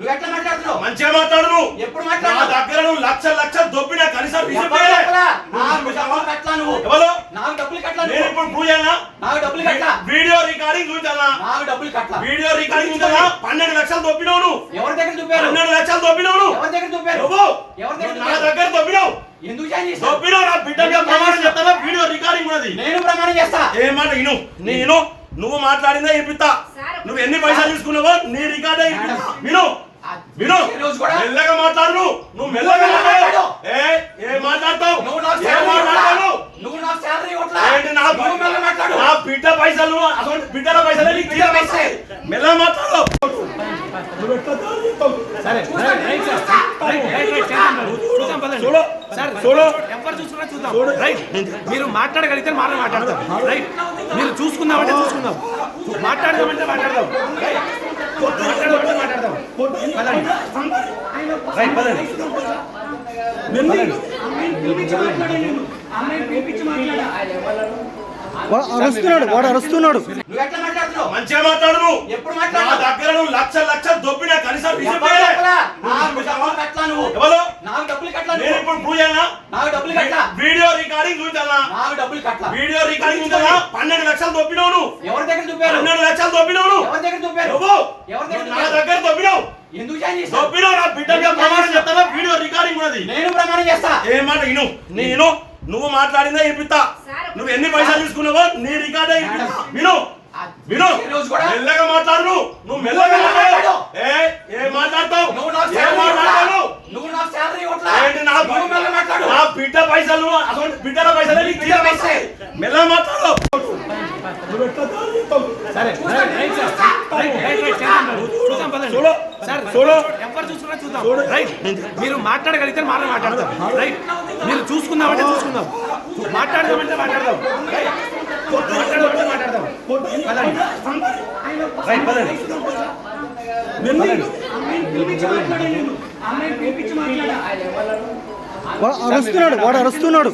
నువ్వు ఎట్లా మాట్లాడుతున్నావు? మంచిగా మాట్లాడు నువ్వు. ఎప్పుడు నా మాట్లాడుతున్నావు? దగ్గర నువ్వు లక్ష లక్ష దొబ్బినా కనీసం ఎవరు? నాకు డబ్బులు కట్టలా నేను ఇప్పుడు ప్రూవ్ చేయనా నాకు డబ్బులు కట్టలా. వీడియో రికార్డింగ్ నాకు డబ్బులు కట్టలా. వీడియో రికార్డింగ్ పన్నెండు లక్షలు దొబ్బినావు నువ్వు. ఎవరి దగ్గర పన్నెండు లక్షలు దొబ్బినావు నువ్వు. ఎవరి దగ్గర చూపారు నువ్వు. ఎవరి దగ్గర నా? దగ్గర దొబ్బినావు. ఎందుకు దొబ్బినావు నా ప్రమాణం వీడియో రికార్డింగ్ ఉన్నది. నేను ప్రమాణం చేస్తా. ఏ మాట విను నేను నువ్వు మాట్లాడిందే ఇప్పిస్తా. నువ్వు ఎన్ని పైసలు తీసుకున్నావో నీ రికార్డే ఇప్పిస్తా. విను. విను మెల్లగా మాట్లాడు నువ్వు. మెల్లగా మాట్లాడు. ఏ ఏ మాట్లాడతావు? నువ్వు నాకు ఏ శాలరీ మాట్లాడతావు? ఇవ్వట్లా. నువ్వు నాకు శాలరీ ఇవ్వట్లా. ఏంటి నా నువ్వు మెల్ల మాట్లాడు. నా బిడ్డ పైసలు అసలు బిడ్డల పైసలు నీకు బిడ్డ పైసలే. మెల్లగా మాట్లాడు. సరే right right sir right right right చేద్దాం మరి. చూద్దాం పదండి. చూడు సార్ చూడు. ఎవరు చూసుకున్నా చూద్దాం. రైట్ మీరు మాట్లాడగలిగితే మనం మాట్లాడతాం రైట్ మీరు చూసుకుందామంటే చూసుకుందాం. మాట్లాడదామంటే మాట్లాడదాం రైట్. మాట్లాడదామంటే మాట్లాడదాం పదండి రైట్ పదండి వాడు అరుస్తున్నాడు వాడు అరుస్తున్నాడు. నువ్వు ఎట్లా మాట్లాడుతున్నావు? మంచిగా మాట్లాడు నువ్వు. ఎప్పుడు నా దగ్గర నువ్వు లక్ష లక్ష దొబ్బినా కనీసం వీడియో రికార్డింగ్ వీడియో రికార్డింగ్ పన్నెండు లక్షలు దొబ్బినావు నువ్వు. ఎవరి దగ్గర చూపారు పన్నెండు లక్షలు దొబ్బినావు నువ్వు. ఎవరి దగ్గర చూపారు నువ్వు. ఎవరి దగ్గర నా? దగ్గర దొబ్బినావు. ఎందుకు జాయిన్ చేస్తావు దొబ్బినావు నా బిడ్డ మీద ప్రమాణం చెప్తానా వీడియో రికార్డింగ్ ఉన్నది. నేను ప్రమాణం చేస్తా. నువ్వు మాట్లాడిందే ఇప్పిస్తా. నువ్వు ఎన్ని పైసలు తీసుకున్నావో నీ రికార్డే విను. విను. మెల్లగా మాట్లాడు నువ్వు. నువ్వు మెల్లగా మాట్లాడు. ఏ? ఏ మాట్లాడతావు? నువ్వు నాకు ఏ శాలరీ ఇవ్వట్లా. మాట్లాడతావు? నువ్వు నాకు శాలరీ ఇవ్వట్లా. ఏంటి నా నువ్వు మెల్ల మాట్లాడు. నా బిడ్డ పైసలు అసలు బిడ్డల పైసలు నీకు బిడ్డ పైసలే. మెల్లగా మాట్లాడు. సరే right right sir. Right right right చేద్దాం మరి. చూద్దాం పదండి. చూడు సార్ చూడు. ఎవరు చూసుకున్నా చూద్దాం. రైట్ మీరు మాట్లాడగలిగితే మనం మాట్లాడతాం రైట్ మీరు చూసుకుందామంటే చూసుకుందాం. మాట్లాడదామంటే మాట్లాడదాం. మాట్లాడదామంటే మాట్లాడదాం. పదండి. రైట్ పదండి. వాడు అరుస్తున్నాడు వాడు అరుస్తున్నాడు.